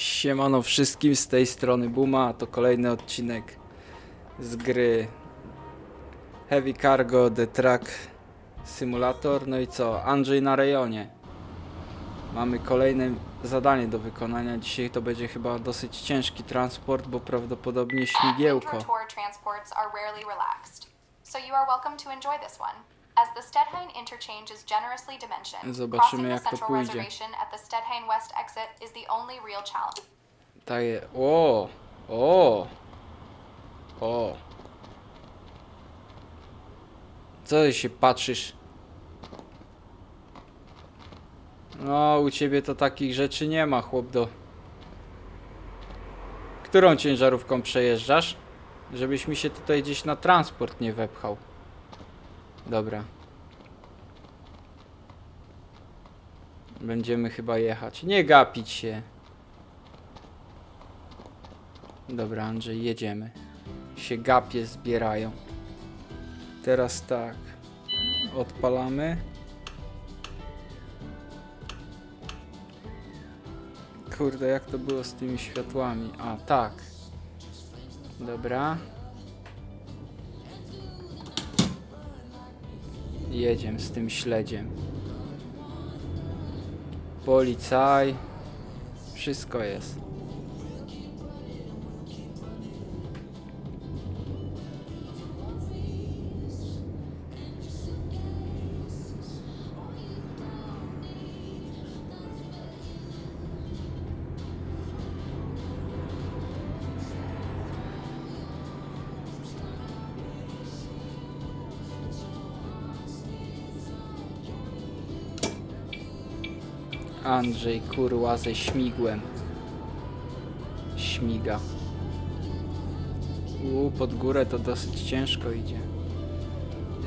Siemano wszystkim z tej strony Buma, to kolejny odcinek z gry Heavy Cargo The Truck Simulator. No i co? Andrzej na rejonie. Mamy kolejne zadanie do wykonania. Dzisiaj to będzie chyba dosyć ciężki transport, bo prawdopodobnie śmigiełko. So you are welcome to enjoy this one. As the Stedheim interchange is generously dimensioned, Zobaczymy, crossing jak the to central pójdzie. reservation at the Stedheim West exit is the only real challenge. Tak je. O! O! O! Co ty się patrzysz? No, u ciebie to takich rzeczy nie ma, chłop do... Którą ciężarówką przejeżdżasz? Żebyś mi się tutaj gdzieś na transport nie wepchał. Dobra. Będziemy chyba jechać. Nie gapić się. Dobra, Andrzej, jedziemy. Się gapie zbierają. Teraz tak. Odpalamy. Kurde, jak to było z tymi światłami? A, tak. Dobra. Jedziemy z tym śledziem. Policaj. Wszystko jest. Andrzej kurła ze śmigłem. Śmiga. U pod górę to dosyć ciężko idzie.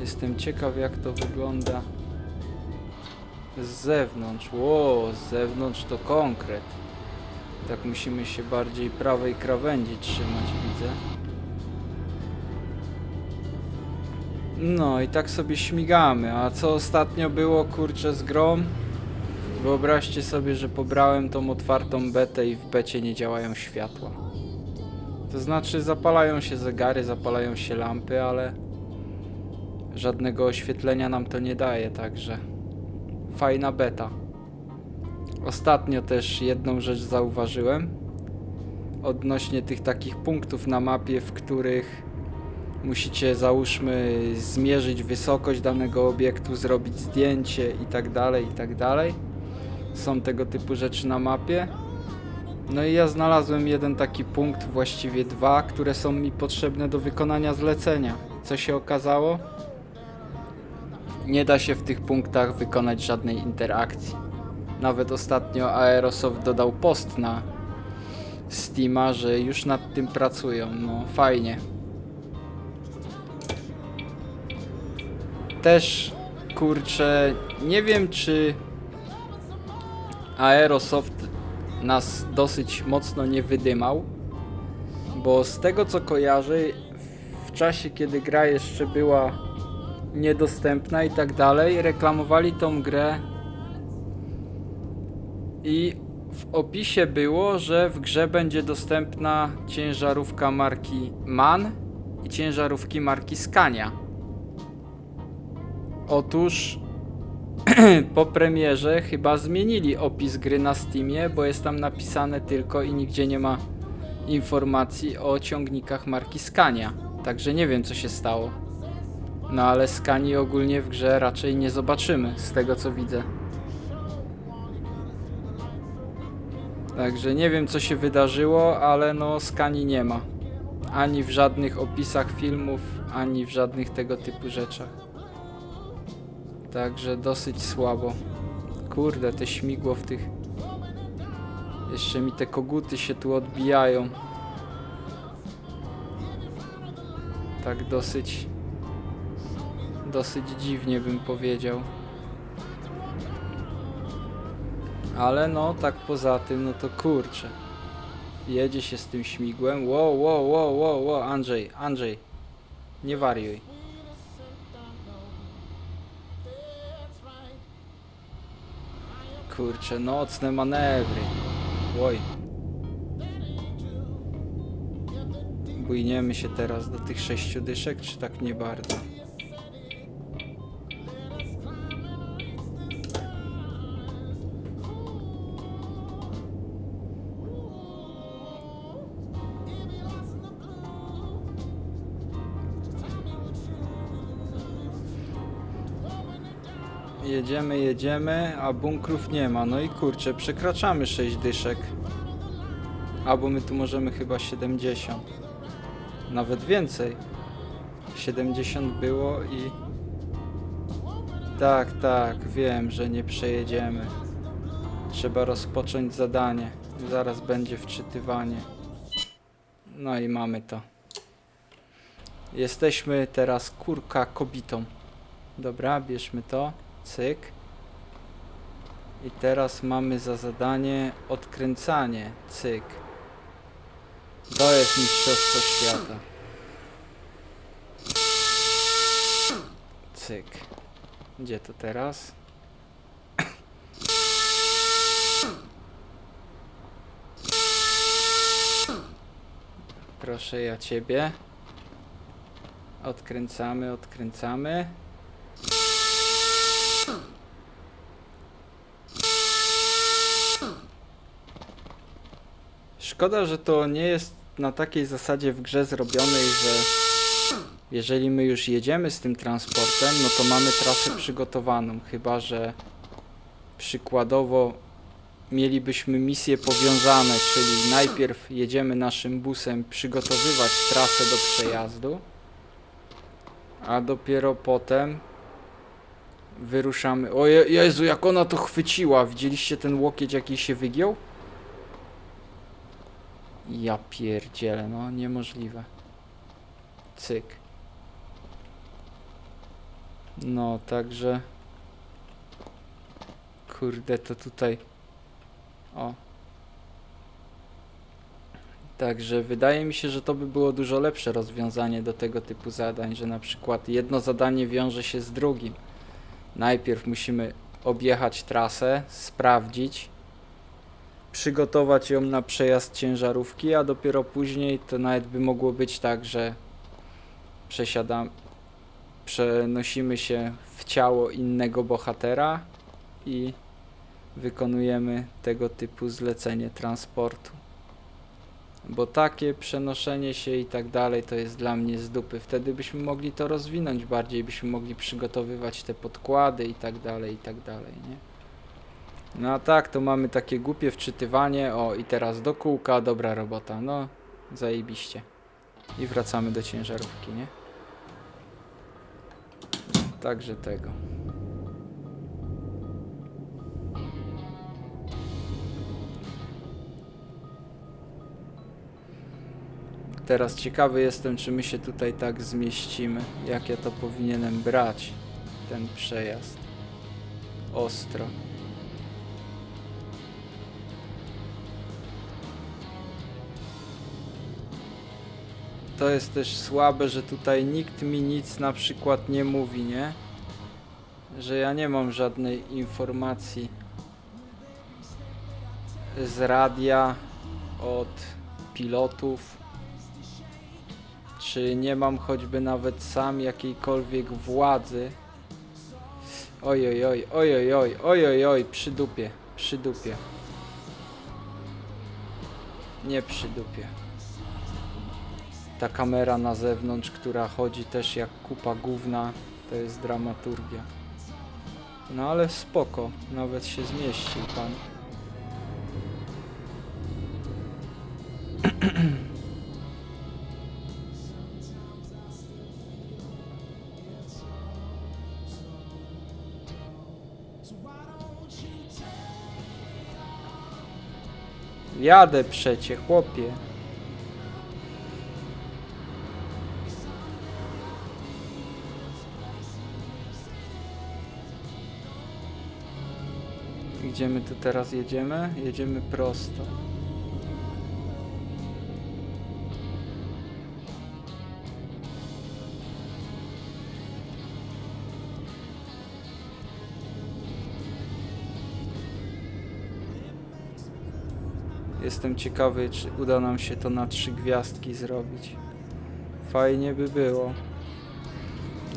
Jestem ciekaw jak to wygląda z zewnątrz. Ło, z zewnątrz to konkret. Tak musimy się bardziej prawej krawędzi trzymać, widzę. No i tak sobie śmigamy. A co ostatnio było kurczę z grom? Wyobraźcie sobie, że pobrałem tą otwartą betę i w becie nie działają światła. To znaczy zapalają się zegary, zapalają się lampy, ale żadnego oświetlenia nam to nie daje, także fajna beta. Ostatnio też jedną rzecz zauważyłem odnośnie tych takich punktów na mapie, w których musicie załóżmy zmierzyć wysokość danego obiektu, zrobić zdjęcie i tak dalej, i tak dalej są tego typu rzeczy na mapie. No i ja znalazłem jeden taki punkt, właściwie dwa, które są mi potrzebne do wykonania zlecenia. Co się okazało? Nie da się w tych punktach wykonać żadnej interakcji. Nawet ostatnio Aerosoft dodał post na Steama, że już nad tym pracują. No fajnie. Też kurczę, nie wiem czy Aerosoft nas dosyć mocno nie wydymał, bo z tego co kojarzę, w czasie kiedy gra jeszcze była niedostępna i tak dalej, reklamowali tą grę i w opisie było, że w grze będzie dostępna ciężarówka marki MAN i ciężarówki marki Scania. Otóż po premierze chyba zmienili opis gry na Steamie, bo jest tam napisane tylko i nigdzie nie ma informacji o ciągnikach marki Scania. Także nie wiem co się stało. No ale Scanii ogólnie w grze raczej nie zobaczymy, z tego co widzę. Także nie wiem co się wydarzyło, ale no Scanii nie ma. Ani w żadnych opisach filmów, ani w żadnych tego typu rzeczach. Także dosyć słabo. Kurde, te śmigło w tych... Jeszcze mi te koguty się tu odbijają. Tak dosyć... Dosyć dziwnie bym powiedział. Ale no, tak poza tym, no to kurczę. Jedzie się z tym śmigłem. Wow, wow, wow, wow, wow, Andrzej, Andrzej. Nie wariuj. kurczę, nocne manewry. Oj. Bójniemy się teraz do tych sześciu dyszek, czy tak nie bardzo? Jedziemy, jedziemy, a bunkrów nie ma. No i kurczę, przekraczamy 6 dyszek. Albo my tu możemy chyba 70. Nawet więcej. 70 było i... Tak, tak, wiem, że nie przejedziemy. Trzeba rozpocząć zadanie. Zaraz będzie wczytywanie. No i mamy to. Jesteśmy teraz kurka kobitą. Dobra, bierzmy to. Cyk. I teraz mamy za zadanie odkręcanie. Cyk. To jest mistrzostwo świata. Cyk. Gdzie to teraz? Proszę ja ciebie. Odkręcamy, odkręcamy. Szkoda, że to nie jest na takiej zasadzie w grze zrobionej, że jeżeli my już jedziemy z tym transportem, no to mamy trasę przygotowaną, chyba że przykładowo mielibyśmy misje powiązane, czyli najpierw jedziemy naszym busem przygotowywać trasę do przejazdu, a dopiero potem wyruszamy. O Je Jezu, jak ona to chwyciła! Widzieliście ten łokieć, jaki się wygiął? Ja pierdzielę, no niemożliwe. Cyk. No, także... Kurde, to tutaj... O. Także wydaje mi się, że to by było dużo lepsze rozwiązanie do tego typu zadań, że na przykład jedno zadanie wiąże się z drugim. Najpierw musimy objechać trasę, sprawdzić, przygotować ją na przejazd ciężarówki, a dopiero później to nawet by mogło być tak, że przesiadam, przenosimy się w ciało innego bohatera i wykonujemy tego typu zlecenie transportu. Bo takie przenoszenie się i tak dalej to jest dla mnie z dupy. Wtedy byśmy mogli to rozwinąć bardziej, byśmy mogli przygotowywać te podkłady i tak dalej, i tak dalej, nie? No a tak, to mamy takie głupie wczytywanie. O, i teraz do kółka, dobra robota. No, zajebiście. I wracamy do ciężarówki, nie? Także tego. Teraz ciekawy jestem, czy my się tutaj tak zmieścimy. Jak ja to powinienem brać, ten przejazd. Ostro. to jest też słabe, że tutaj nikt mi nic na przykład nie mówi, nie? Że ja nie mam żadnej informacji z radia od pilotów. Czy nie mam choćby nawet sam jakiejkolwiek władzy? Ojoj, oj, oj, oj, oj, oj, przy dupie, przy dupie. Nie przy dupie ta kamera na zewnątrz, która chodzi też jak kupa gówna, to jest dramaturgia. No ale spoko, nawet się zmieścił pan. Jadę przecie, chłopie. Gdzie my tu teraz jedziemy? Jedziemy prosto. Jestem ciekawy, czy uda nam się to na trzy gwiazdki zrobić. Fajnie by było.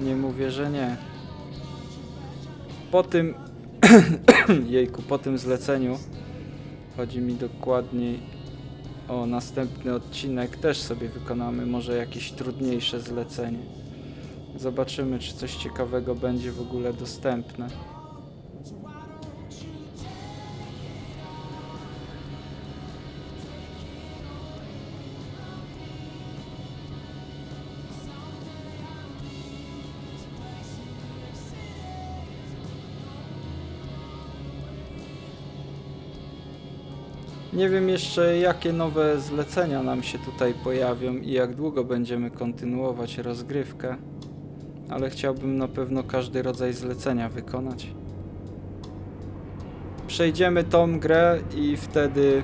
Nie mówię, że nie. Po tym. Jejku, po tym zleceniu. Chodzi mi dokładniej o następny odcinek. Też sobie wykonamy może jakieś trudniejsze zlecenie. Zobaczymy, czy coś ciekawego będzie w ogóle dostępne. Nie wiem jeszcze jakie nowe zlecenia nam się tutaj pojawią i jak długo będziemy kontynuować rozgrywkę, ale chciałbym na pewno każdy rodzaj zlecenia wykonać. Przejdziemy tą grę i wtedy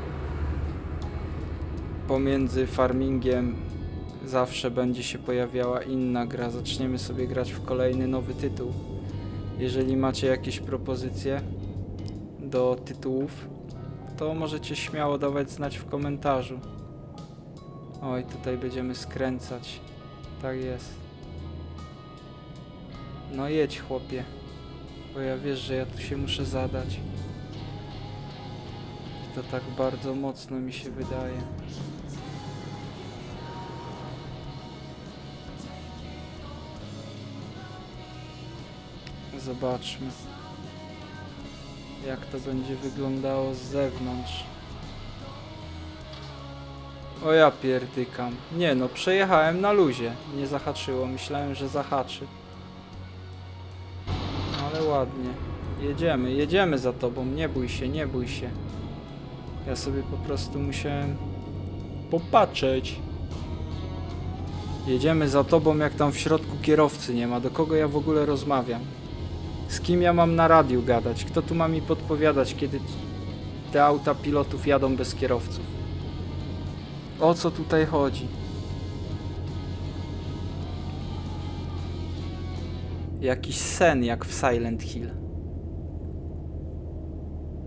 pomiędzy farmingiem zawsze będzie się pojawiała inna gra. Zaczniemy sobie grać w kolejny nowy tytuł. Jeżeli macie jakieś propozycje do tytułów, to możecie śmiało dawać znać w komentarzu. Oj, tutaj będziemy skręcać. Tak jest. No jedź, chłopie. Bo ja wiesz, że ja tu się muszę zadać. I to tak bardzo mocno mi się wydaje. Zobaczmy jak to będzie wyglądało z zewnątrz. O ja pierdykam. Nie no, przejechałem na luzie. Nie zahaczyło, myślałem, że zahaczy. Ale ładnie. Jedziemy, jedziemy za tobą, nie bój się, nie bój się. Ja sobie po prostu musiałem popatrzeć. Jedziemy za tobą, jak tam w środku kierowcy nie ma. Do kogo ja w ogóle rozmawiam? Z kim ja mam na radiu gadać? Kto tu ma mi podpowiadać, kiedy te auta pilotów jadą bez kierowców? O co tutaj chodzi? Jakiś sen jak w Silent Hill.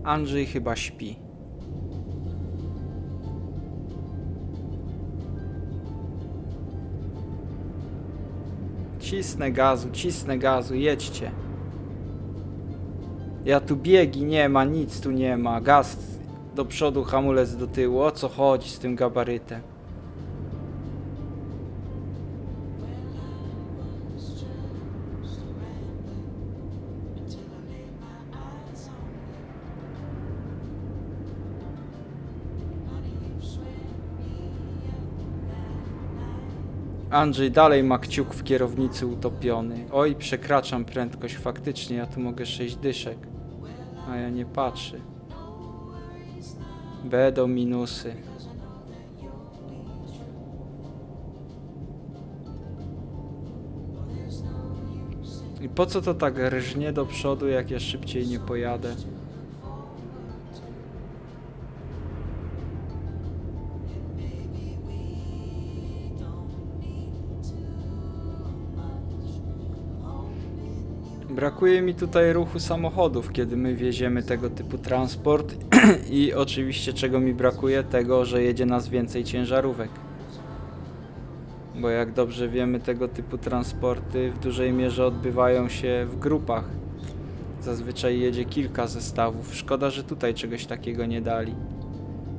Andrzej chyba śpi. Cisnę gazu, cisnę gazu, jedźcie. Ja tu biegi nie ma, nic tu nie ma. Gaz do przodu, hamulec do tyłu. O co chodzi z tym gabarytem? Andrzej dalej ma kciuk w kierownicy utopiony. Oj, przekraczam prędkość, faktycznie ja tu mogę 6 dyszek. A ja nie patrzę. Będą minusy. I po co to tak rżnie do przodu, jak ja szybciej nie pojadę? Brakuje mi tutaj ruchu samochodów, kiedy my wieziemy tego typu transport i oczywiście czego mi brakuje? Tego, że jedzie nas więcej ciężarówek. Bo jak dobrze wiemy, tego typu transporty w dużej mierze odbywają się w grupach. Zazwyczaj jedzie kilka zestawów. Szkoda, że tutaj czegoś takiego nie dali.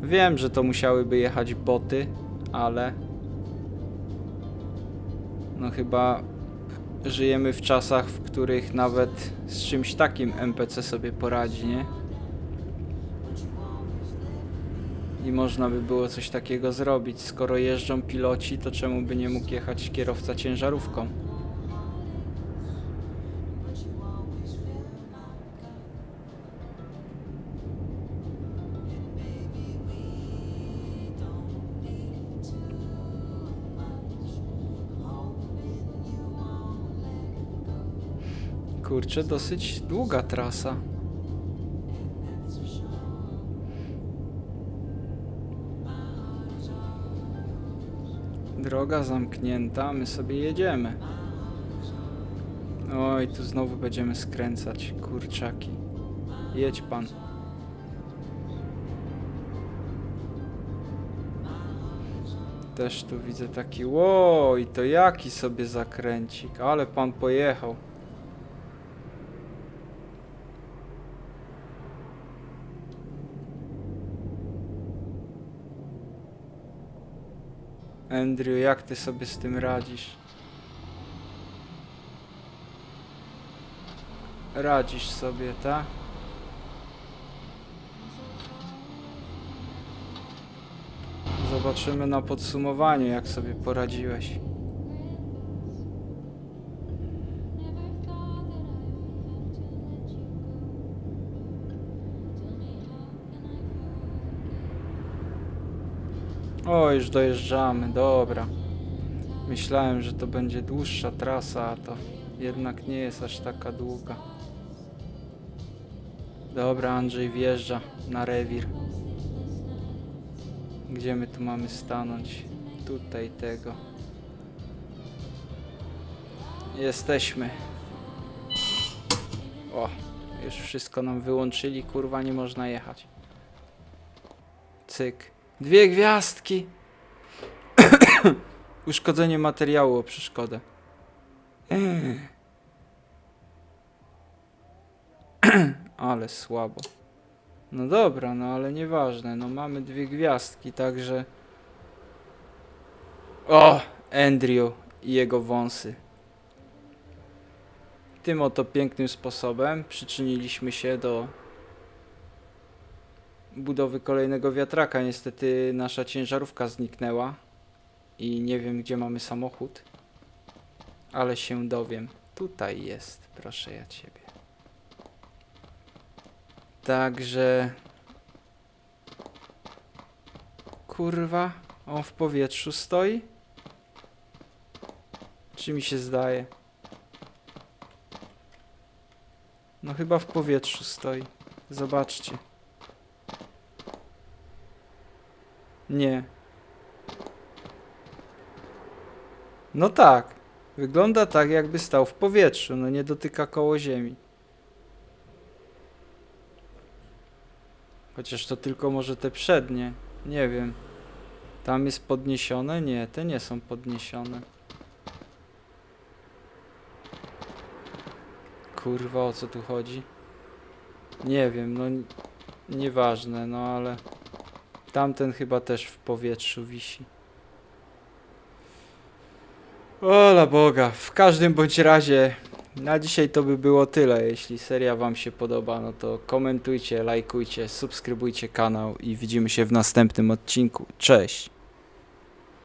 Wiem, że to musiałyby jechać boty, ale no chyba żyjemy w czasach, w których nawet z czymś takim NPC sobie poradzi, nie? I można by było coś takiego zrobić. Skoro jeżdżą piloci, to czemu by nie mógł jechać kierowca ciężarówką? Kurczę, dosyć długa trasa. Droga zamknięta, my sobie jedziemy. Oj, tu znowu będziemy skręcać, kurczaki. Jedź pan. Też tu widzę taki, ło, i to jaki sobie zakręcik, ale pan pojechał. Andrew, jak ty sobie z tym radzisz? Radzisz sobie, tak? Zobaczymy na podsumowaniu, jak sobie poradziłeś. O, już dojeżdżamy, dobra. Myślałem, że to będzie dłuższa trasa, a to jednak nie jest aż taka długa. Dobra, Andrzej wjeżdża na rewir. Gdzie my tu mamy stanąć? Tutaj tego. Jesteśmy. O, już wszystko nam wyłączyli, kurwa, nie można jechać. Cyk. Dwie gwiazdki! Uszkodzenie materiału o przeszkodę. ale słabo. No dobra, no ale nieważne, no mamy dwie gwiazdki, także... O! Andrew i jego wąsy. Tym oto pięknym sposobem przyczyniliśmy się do budowy kolejnego wiatraka. Niestety nasza ciężarówka zniknęła i nie wiem gdzie mamy samochód, ale się dowiem. Tutaj jest, proszę ja ciebie. Także. Kurwa, on w powietrzu stoi? Czy mi się zdaje? No chyba w powietrzu stoi. Zobaczcie. Nie. No tak. Wygląda tak, jakby stał w powietrzu. No nie dotyka koło ziemi. Chociaż to tylko może te przednie. Nie wiem. Tam jest podniesione? Nie, te nie są podniesione. Kurwa, o co tu chodzi? Nie wiem, no nieważne, no ale tamten chyba też w powietrzu wisi. Ola Boga, w każdym bądź razie na dzisiaj to by było tyle. Jeśli seria Wam się podoba, no to komentujcie, lajkujcie, subskrybujcie kanał i widzimy się w następnym odcinku. Cześć!